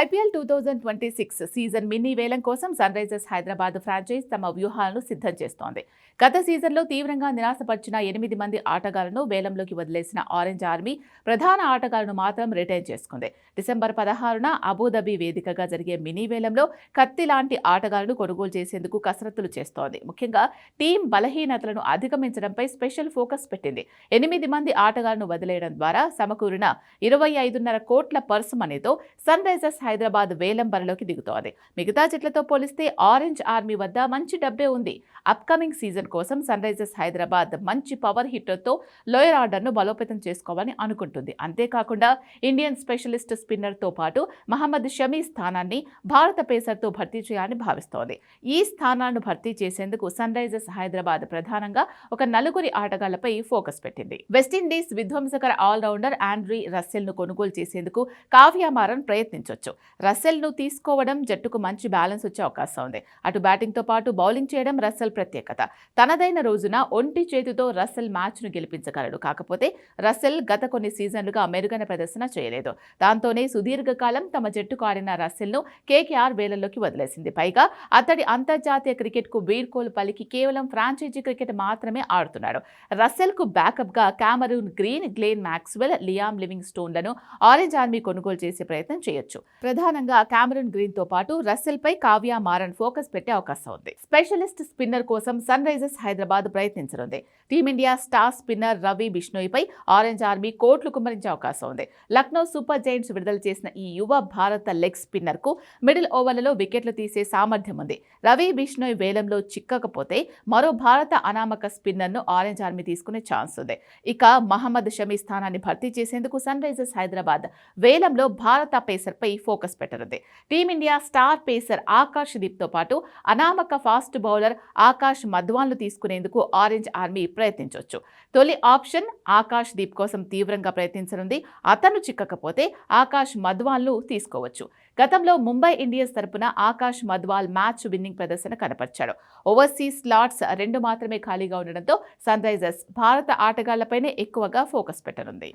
IPL two thousand twenty six season mini వేలం కోసం Sunrisers Hyderabad franchise తమ వ్యూహాలను సిద్ధం చేస్తోంది. గత సీజన్లో తీవ్రంగా నిరాశపరిచిన ఎనిమిది మంది ఆటగాళ్ళను వేలంలోకి వదిలేసిన ఆరెంజ్ ఆర్మీ ప్రధాన ఆటగాళ్ళను మాత్రం రిటైన్ చేసుకుంది. డిసెంబర్ పదహారున అబుదాబి వేదికగా జరిగే మినీ వేలంలో కత్తి లాంటి ఆటగాళ్ళను కొనుగోలు చేసేందుకు కసరత్తులు చేస్తోంది. ముఖ్యంగా టీం బలహీనతలను అధిగమించడంపై స్పెషల్ ఫోకస్ పెట్టింది. ఎనిమిది మంది ఆటగాళ్ళను వదిలేయడం ద్వారా సమకూరిన ఇరవై ఐదున్నర కోట్ల పర్సు మనీతో సన్ రైజర్స్ హైదరాబాద్ వేలం బరిలోకి దిగుతోంది. మిగతా జట్లతో పోలిస్తే ఆరెంజ్ ఆర్మీ వద్ద మంచి డబ్బే ఉంది. అప్కమింగ్ సీజన్ కోసం సన్ రైజర్స్ హైదరాబాద్ మంచి పవర్ హిట్టర్తో లోయర్ ఆర్డర్ను బలోపేతం చేసుకోవాలని అనుకుంటుంది. అంతేకాకుండా ఇండియన్ స్పెషలిస్ట్ స్పిన్నర్తో పాటు మహమ్మద్ షమీ స్థానాన్ని భారత పేసర్తో భర్తీ చేయాలని భావిస్తోంది. ఈ స్థానాలను భర్తీ చేసేందుకు సన్ రైజర్స్ హైదరాబాద్ ప్రధానంగా ఒక నలుగురి ఆటగాళ్ళపై ఫోకస్ పెట్టింది. వెస్టిండీస్ విధ్వంసకర ఆల్రౌండర్ ఆండ్రీ రస్సెల్ను కొనుగోలు చేసేందుకు కావ్యామారన్ ప్రయత్నించవచ్చు రసెల్ను తీసుకోవడం జట్టుకు మంచి బ్యాలెన్స్ వచ్చే అవకాశం ఉంది. అటు బ్యాటింగ్తో పాటు బౌలింగ్ చేయడం రస్సెల్ ప్రత్యేకత. తనదైన రోజున ఒంటి చేతితో రస్సెల్ మ్యాచ్ను గెలిపించగలడు. కాకపోతే రస్సెల్ గత కొన్ని సీజన్లుగా మెరుగైన ప్రదర్శన చేయలేదు. దాంతోనే సుదీర్ఘకాలం తమ జట్టుకు ఆడిన రసెల్ను కేకేఆర్ వేలల్లోకి వదిలేసింది. పైగా అతడి అంతర్జాతీయ క్రికెట్కు వీడ్కోలు పలికి కేవలం ఫ్రాంచైజీ క్రికెట్ మాత్రమే ఆడుతున్నాడు. రస్సెల్కు backup Cameron Green Glenn Maxwell Liam living స్టోన్లను ఆరెంజ్ ఆర్మీ కొనుగోలు చేసే ప్రయత్నం చేయొచ్చు. ప్రధానంగా కామరూన్ గ్రీన్తో పాటు రస్సెల్ పై కావ్య మారన్ ఫోకస్ పెట్టే అవకాశం ఉంది. స్పెషలిస్ట్ స్పిన్నర్ కోసం Sunrisers Hyderabad ప్రయత్నించనుంది. Team India star spinner Ravi బిష్ణోయ్పై Orange army కోట్లు కుమ్మరించే అవకాశం ఉంది. లక్నో సూపర్ జైంట్స్ విడుదల చేసిన ఈ యువ భారత లెగ్ స్పిన్నర్కు మిడిల్ ఓవర్లలో వికెట్లు తీసే సామర్థ్యం ఉంది. రవి బిష్ణోయ్ వేలంలో చిక్కకపోతే మరో భారత అనామక స్పిన్నర్ను ఆరెంజ్ ఆర్మీ తీసుకునే ఛాన్స్ ఉంది. ఇక మహమ్మద్ షమీ స్థానాన్ని భర్తీ చేసేందుకు సన్ రైజర్స్ హైదరాబాద్ వేలంలో భారత పేసర్ పై focus పెట్టనుంది. Team India star pacer Akash దీప్తో పాటు అనామక ఫాస్ట్ బౌలర్ ఆకాష్ మధ్వాన్లు తీసుకునేందుకు ఆరెంజ్ ఆర్మీ ప్రయత్నించవచ్చు తొలి ఆప్షన్ ఆకాష్ దీప్ కోసం తీవ్రంగా ప్రయత్నించనుంది. అతను చిక్కకపోతే ఆకాష్ మధ్వాన్లు తీసుకోవచ్చు. గతంలో ముంబై ఇండియన్స్ తరపున ఆకాష్ మధ్వాల్ మ్యాచ్ విన్నింగ్ ప్రదర్శన కనపరిచాడు. ఓవర్సీస్ స్లాట్స్ రెండు మాత్రమే ఖాళీగా ఉండడంతో సన్ రైజర్స్ భారత ఆటగాళ్ళపైనే ఎక్కువగా ఫోకస్ పెట్టనుంది.